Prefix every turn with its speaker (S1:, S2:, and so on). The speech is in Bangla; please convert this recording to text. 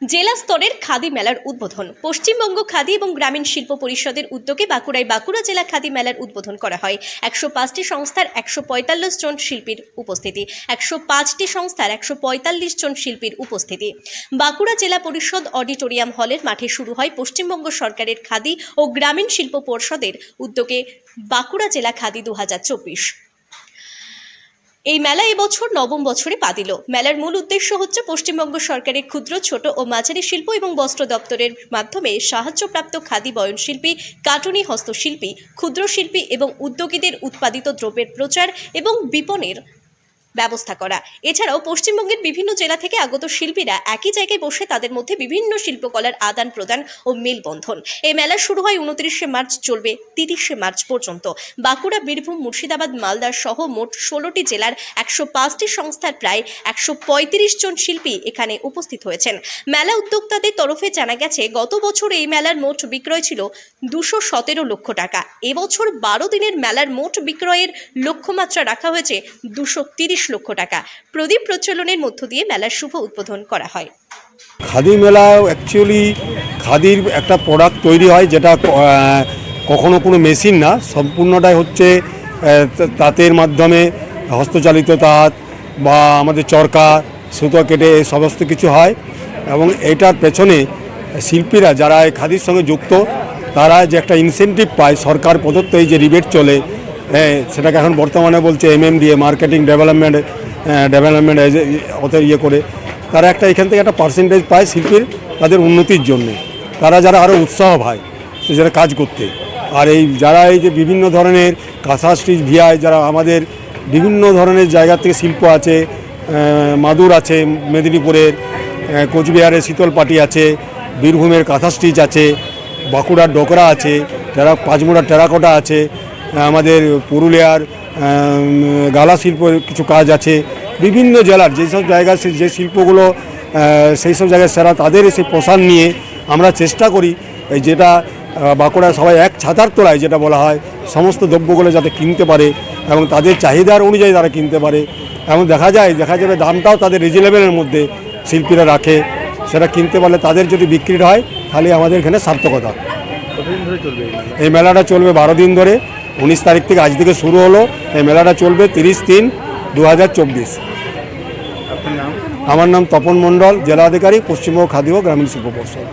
S1: জেলা স্তরের খাদি মেলার উদ্বোধন। পশ্চিমবঙ্গ খাদি এবং গ্রামীণ শিল্প পরিষদের উদ্যোগে বাঁকুড়ায় বাঁকুড়া জেলা খাদি মেলার উদ্বোধন করা হয়। একশো পাঁচটি সংস্থার একশো পঁয়তাল্লিশ জন শিল্পীর উপস্থিতি। একশো পাঁচটি সংস্থার একশো পঁয়তাল্লিশ জন শিল্পীর উপস্থিতি। বাঁকুড়া জেলা পরিষদ অডিটোরিয়াম হলের মাঠে শুরু হয় পশ্চিমবঙ্গ সরকারের খাদি ও গ্রামীণ শিল্প পরিষদের উদ্যোগে বাঁকুড়া জেলা খাদি দু হাজার চব্বিশ। এই মেলা এবছর নবম বছরে পা দিল। মেলার মূল উদ্দেশ্য হচ্ছে পশ্চিমবঙ্গ সরকারের ক্ষুদ্র, ছোট ও মাঝারি শিল্প এবং বস্ত্র দপ্তরের মাধ্যমে সাহায্যপ্রাপ্ত খাদি বয়ন শিল্পী কাটুনি হস্তশিল্পী, ক্ষুদ্র শিল্পী এবং উদ্যোগীদের উৎপাদিত দ্রব্যের প্রচার এবং বিপণের ব্যবস্থা করা। এছাড়াও পশ্চিমবঙ্গের বিভিন্ন জেলা থেকে আগত শিল্পীরা একই জায়গায় বসে তাদের মধ্যে বিভিন্ন শিল্পকলার আদান প্রদান ও মেলবন্ধন। এই মেলা শুরু হয় উনত্রিশে মার্চ, চলবে তিরিশে মার্চ পর্যন্ত। বাঁকুড়া, বীরভূম, মুর্শিদাবাদ, মালদা সহ মোট ষোলোটি জেলার একশো পাঁচটি সংস্থার প্রায় একশো পঁয়ত্রিশ জন শিল্পী এখানে উপস্থিত হয়েছেন। মেলা উদ্যোক্তাদের তরফে জানা গেছে, গত বছর এই মেলার মোট বিক্রয় ছিল দুশো সতেরো লক্ষ টাকা। এবছর বারো দিনের মেলার মোট বিক্রয়ের লক্ষ্যমাত্রা রাখা হয়েছে দুশো তিরিশ লক্ষ টাকা। প্রদীপ প্রচলনের মধ্য দিয়ে মেলার শুভ উদ্বোধন করা হয়।
S2: খাদি মেলা অ্যাকচুয়ালি খাদির একটা প্রোডাক্ট তৈরি হয় যেটা কখনো কোনো মেশিন না। সম্পূর্ণটাই হচ্ছে তাঁতের মাধ্যমে হস্তচালিত তাঁত বা আমাদের চরকা, সুতো কেটে সমস্ত কিছু হয়। এবং এটার পেছনে শিল্পীরা যারা এই খাদির সঙ্গে যুক্ত, তারা যে একটা ইনসেনটিভ পায় সরকার প্রদত্ত এই যে রিবেট চলে হ্যাঁ সেটাকে এখন বর্তমানে বলছে এমএমডিএ মার্কেটিং ডেভেলপমেন্ট ডেভেলপমেন্ট অত ইয়ে করে। তারা একটা এখান থেকে একটা পার্সেন্টেজ পায় শিল্পীর তাদের উন্নতির জন্য। তারা যারা আরও উৎসাহ পায় যারা কাজ করতে। আর এই যারা এই যে বিভিন্ন ধরনের কাঁথা স্টিচ ভিআই যারা আমাদের বিভিন্ন ধরনের জায়গা থেকে শিল্প আছে মাদুর আছে, মেদিনীপুরের কোচবিহারের শীতলপাটি আছে, বীরভূমের কাঁথা স্টিচ আছে, বাঁকুড়ার ডোকরা আছে, টেরা, পাঁচমুড়ার টেরাকোটা আছে আমাদের পুরুলিয়ার গালা শিল্পের কিছু কাজ আছে। বিভিন্ন জেলার যেসব জায়গায় সে- যে শিল্পগুলো সেই সব জায়গায় সেরা তাদের সেই প্রসার নিয়ে আমরা চেষ্টা করি। এই যেটা বাঁকুড়ার সবাই এক ছাতার তোলায় যেটা বলা হয় সমস্ত দ্রব্যগুলো যাতে কিনতে পারে এবং তাদের চাহিদার অনুযায়ী তারা কিনতে পারে। এবং দেখা যায় দেখা যাবে দামটাও তাদের রিজনেবলের মধ্যে শিল্পীরা রাখে। সেটা কিনতে পারলে তাদের যদি বিক্রি হয় তাহলে আমাদের এখানে সার্থকতা?
S3: এই
S2: মেলাটা চলবে বারো দিন ধরে। উনিশ তারিখ থেকে আজ থেকে শুরু হলো। এই মেলাটা চলবে তিরিশ তিন দু হাজার চব্বিশ আমার নাম তপন মণ্ডল আধিকারিক পশ্চিমবঙ্গ খাদি ও গ্রামীণ শিল্প পর্ষদ।